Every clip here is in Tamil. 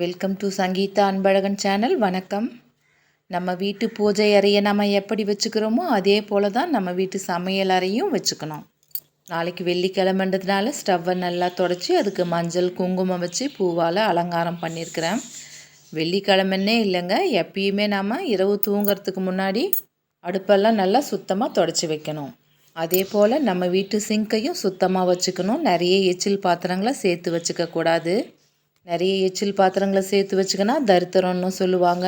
Welcome to Sangeetha Anbazhagan channel வணக்கம். நம்ம வீட்டு பூஜை அறையை நம்ம எப்படி வச்சுக்கிறோமோ அதே போல் தான் நம்ம வீட்டு சமையல் அறையும் வச்சுக்கணும். நாளைக்கு வெள்ளிக்கிழமைன்றதுனால ஸ்டவ்வை நல்லா தொடச்சி அதுக்கு மஞ்சள் குங்குமம் வச்சு பூவால் அலங்காரம் பண்ணியிருக்கிறேன் வெள்ளிக்கிழமைன்னே இல்லைங்க எப்பயுமே நாம் இரவு தூங்குறதுக்கு முன்னாடி அடுப்பெல்லாம் நல்லா சுத்தமாக தொடச்சி வைக்கணும். அதே போல் நம்ம வீட்டு சிங்கையும் சுத்தமாக வச்சுக்கணும். நிறைய எச்சில் பாத்திரங்களை சேர்த்து வச்சுக்கக்கூடாது. நிறைய எச்சில் பாத்திரங்களை சேர்த்து வச்சுக்கினா தரித்திரம்னு சொல்லுவாங்க.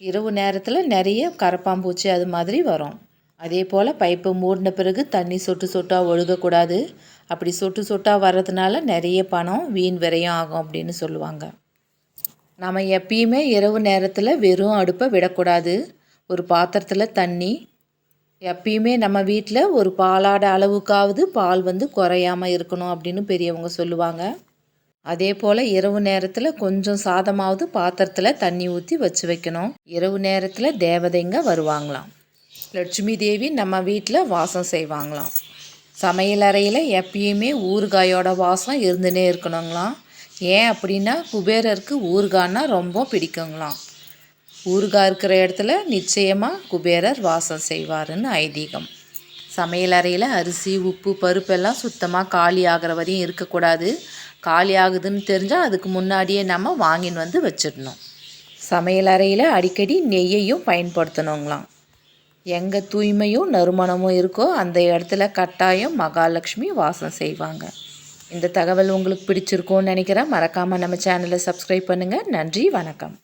இரவு நேரத்தில் நிறைய கரப்பாம்பூச்சி அது மாதிரி வரும். அதே போல் பைப்பு மூடின பிறகு தண்ணி சொட்டு சொட்டாக ஒழுகக்கூடாது. அப்படி சொட்டு சொட்டாக வர்றதுனால நிறைய பணம் வீண் விரையும் ஆகும் அப்படின்னு சொல்லுவாங்க. நம்ம எப்பயுமே இரவு நேரத்தில் வெறும் அடுப்பை விடக்கூடாது. ஒரு பாத்திரத்தில் தண்ணி. எப்பயுமே நம்ம வீட்டில் ஒரு பாலாட அளவுக்காவது பால் வந்து குறையாமல் இருக்கணும் அப்படின்னு பெரியவங்க சொல்லுவாங்க. அதே போல் இரவு நேரத்தில் கொஞ்சம் சாதமாவது பாத்திரத்தில் தண்ணி ஊற்றி வச்சு வைக்கணும். இரவு நேரத்தில் தேவதைங்க வருவாங்களாம். லட்சுமி தேவி நம்ம வீட்டில் வாசம் செய்வாங்களாம். சமையலறையில் எப்பயுமே ஊறுகாயோட வாசம் இருந்துனே இருக்கணுங்களாம். ஏன் அப்படின்னா குபேரருக்கு ஊறுகான்னா ரொம்ப பிடிக்குங்களாம். ஊறுகாய் இருக்கிற இடத்துல நிச்சயமாக குபேரர் வாசம் செய்வாருன்னு ஐதீகம். சமையலறையில் அரிசி உப்பு பருப்பெல்லாம் சுத்தமாக காலி ஆகிற வரையும் இருக்கக்கூடாது. காலி ஆகுதுன்னு தெரிஞ்சால் அதுக்கு முன்னாடியே நம்ம வாங்கின்னு வந்து வச்சிடணும். சமையல் அறையில் அடிக்கடி நெய்யையும் பயன்படுத்தணுங்களாம். எங்கே தூய்மையும் நறுமணமும் இருக்கோ அந்த இடத்துல கட்டாயம் மகாலட்சுமி வாசம் செய்வாங்க. இந்த தகவல் உங்களுக்கு பிடிச்சிருக்கோன்னு நினைக்கிறேன். மறக்காமல் நம்ம சேனலை சப்ஸ்கிரைப் பண்ணுங்கள் நன்றி வணக்கம்.